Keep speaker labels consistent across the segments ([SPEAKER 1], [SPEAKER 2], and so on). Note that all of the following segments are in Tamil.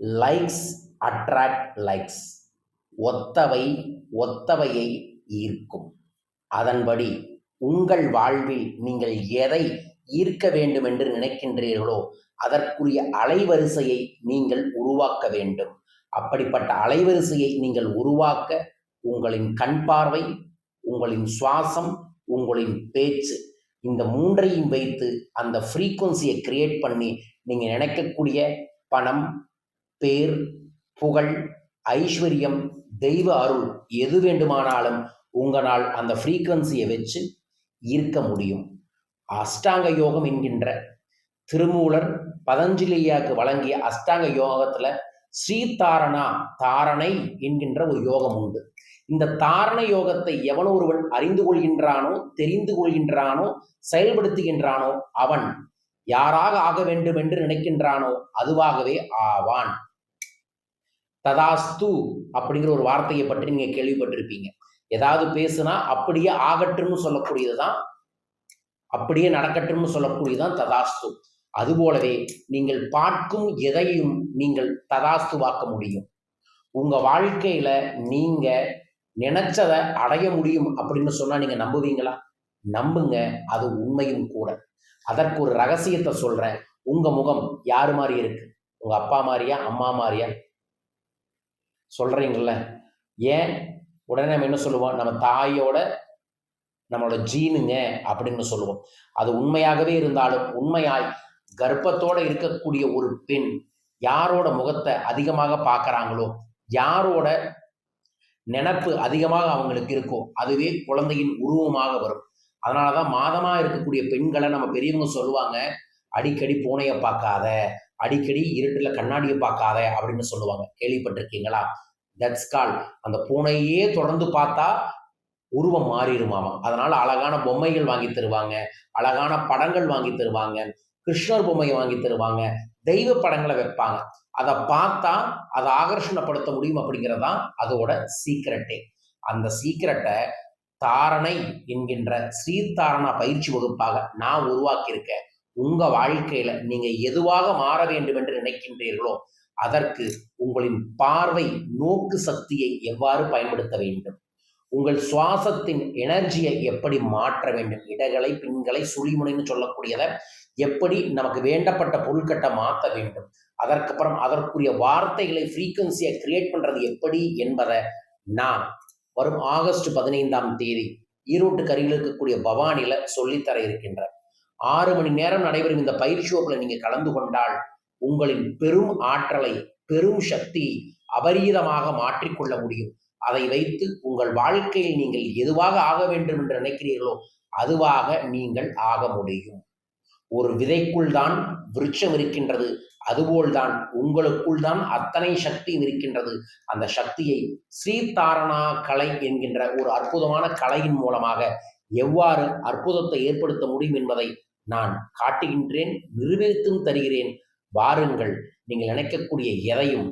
[SPEAKER 1] லைக்ஸ் அட்ராக்ட் லைக்ஸ் ஒத்தவை ஒத்தவையை ஈர்க்கும். அதன்படி உங்கள் வாழ்வில் நீங்கள் எதை ஈர்க்க வேண்டும் என்று நினைக்கின்றீர்களோ அதற்குரிய அலைவரிசையை நீங்கள் உருவாக்க வேண்டும். அப்படிப்பட்ட அலைவரிசையை நீங்கள் உருவாக்க உங்களின் கண் பார்வை உங்களின் சுவாசம் உங்களின் பேச்சு இந்த மூன்றையும் வைத்து அந்த ஃப்ரீக்குவன்சியை கிரியேட் பண்ணி நீங்கள் நினைக்கக்கூடிய பணம் பேர் புகழ் ஐஸ்வர்யம் தெய்வ அருள் எது வேண்டுமானாலும் உங்களால் அந்த ஃப்ரீக்குவன்சியை வச்சு ஈர்க்க முடியும். அஷ்டாங்க யோகம் என்கின்ற திருமூலர் பதஞ்சலியாக்கு வழங்கிய அஷ்டாங்க யோகத்தில் ஸ்ரீதாரணா தாரணை என்கின்ற ஒரு யோகம் உண்டு. இந்த தாரண யோகத்தை எவன் ஒருவன் அறிந்து கொள்கின்றானோ தெரிந்து கொள்கின்றானோ செயல்படுத்துகின்றானோ அவன் யாராக ஆக வேண்டும் என்று நினைக்கின்றானோ அதுவாகவே ஆவான். ததாஸ்து அப்படிங்கிற ஒரு வார்த்தையை பற்றி நீங்க கேள்விப்பட்டிருப்பீங்க. ஏதாவது பேசுனா அப்படியே ஆகட்டும்னு சொல்லக்கூடியது தான் அப்படியே நடக்கட்டும்னு சொல்லக்கூடியது தான் ததாஸ்து. அதுபோலவே நீங்கள் பார்க்கும் எதையும் நீங்கள் ததாஸ்துவாக்க முடியும். உங்க வாழ்க்கையில நீங்க நினைச்சதை அடைய முடியும் அப்படின்னு சொன்னா நீங்க நம்புவீங்களா? நம்புங்க அது உண்மையும் கூட. அதற்கு ஒரு ரகசியத்தை சொல்றேன். உங்க முகம் யாரு மாதிரி இருக்கு? உங்க அப்பா மாதிரியா அம்மா மாதிரியா சொல்றீங்கல்ல? ஏன் உடனே நம்ம என்ன சொல்லுவோம்? நம்ம தாயோட நம்மளோட ஜீனுங்க அப்படின்னு சொல்லுவோம். அது உண்மையாகவே இருந்தாலும் உண்மையாய் கர்ப்பத்தோட இருக்கக்கூடிய ஒரு பெண் யாரோட முகத்தை அதிகமாக பார்க்குறாங்களோ யாரோட நினப்பு அதிகமாக அவங்களுக்கு இருக்கோ அதுவே குழந்தையின் உருவமாக வரும். அதனால தான் மாதமாக இருக்கக்கூடிய பெண்களை நம்ம பெரியவங்க சொல்லுவாங்க அடிக்கடி பூனையை பார்க்காத அடிக்கடி இருட்டில் கண்ணாடியை பார்க்காத அப்படின்னு சொல்லுவாங்க. கேள்விப்பட்டிருக்கீங்களா? தட்ஸ் கால் அந்த பூனையே தொடர்ந்து பார்த்தா உருவம் மாறிடுமாமா அதனால அழகான பொம்மைகள் வாங்கி தருவாங்க. அழகான படங்கள் வாங்கி தருவாங்க. கிருஷ்ணர் பொம்மையை வாங்கி தருவாங்க. தெய்வ படங்களை வைப்பாங்க. அதை பார்த்தா அதை ஆகர்ஷணப்படுத்த முடியும் அப்படிங்கிறதான் அதோட சீக்கிரட்டே அந்த சீக்கிரட்டை தாரணை என்கின்ற ஸ்ரீதாரணா பயிற்சி வகுப்பாக நான் உருவாக்கியிருக்கேன். உங்க வாழ்க்கையில நீங்க எதுவாக மாற வேண்டும் என்று நினைக்கின்றீர்களோ அதற்கு உங்களின் பார்வை நோக்கு சக்தியை எவ்வாறு பயன்படுத்த வேண்டும்? உங்கள் சுவாசத்தின் எனர்ஜியை எப்படி மாற்ற வேண்டும்? இடகளை பின்களை சுழிமுனைன்னு சொல்லக்கூடியதை எப்படி நமக்கு வேண்டப்பட்ட பொருட்கட்டை மாற்ற வேண்டும்? அதற்கப்புறம் அதற்குரிய வார்த்தைகளை ஃப்ரீக்குவன்சியை கிரியேட் பண்ணுறது எப்படி என்பதை நான் வரும் ஆகஸ்ட் பதினைந்தாம் தேதி ஈரோட்டு அருகில் இருக்கக்கூடிய பவானியில் சொல்லித்தர இருக்கின்றேன். ஆறு மணி நேரம் நடைபெறும் இந்த பயிற்சி வகுப்புல நீங்கள் கலந்து கொண்டால் உங்களின் பெரும் ஆற்றலை பெரும் சக்தி அபரீதமாக மாற்றிக்கொள்ள முடியும். அதை வைத்து உங்கள் வாழ்க்கையில் நீங்கள் எதுவாக ஆக வேண்டும் என்று நினைக்கிறீர்களோ அதுவாக நீங்கள் ஆக முடியும். ஒரு விதைக்குள் தான் விருட்சம் இருக்கின்றது அதுபோல்தான் உங்களுக்குள் தான் அத்தனை சக்தி இருக்கின்றது. அந்த சக்தியை ஸ்ரீதாரணா கலை என்கின்ற ஒரு அற்புதமான கலையின் மூலமாக எவ்வாறு அற்புதத்தை ஏற்படுத்த முடியும் என்பதை நான் காட்டுகின்றேன் நிரூபித்தும் தருகிறேன். வாருங்கள் நீங்கள் நினைக்கக்கூடிய எதையும்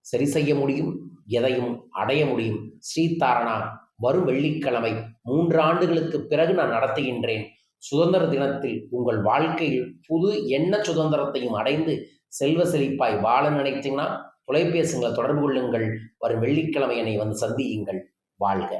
[SPEAKER 1] சரி செய்ய முடியும் எதையும் அடைய முடியும். ஸ்ரீதாரணா வரும் வெள்ளிக்கிழமை மூன்று ஆண்டுகளுக்கு பிறகு நான் நடத்துகின்றேன். சுதந்திர தினத்தில் உங்கள் வாழ்க்கையில் புது எண்ண சுதந்திரத்தையும் அடைந்து செல்வ செழிப்பாய் வாழ நினைத்தீங்கன்னா தொலைபேசிகளை தொடர்பு கொள்ளுங்கள். வரும் வெள்ளிக்கிழமை என்னை வந்து சந்தியுங்கள். வாழ்க.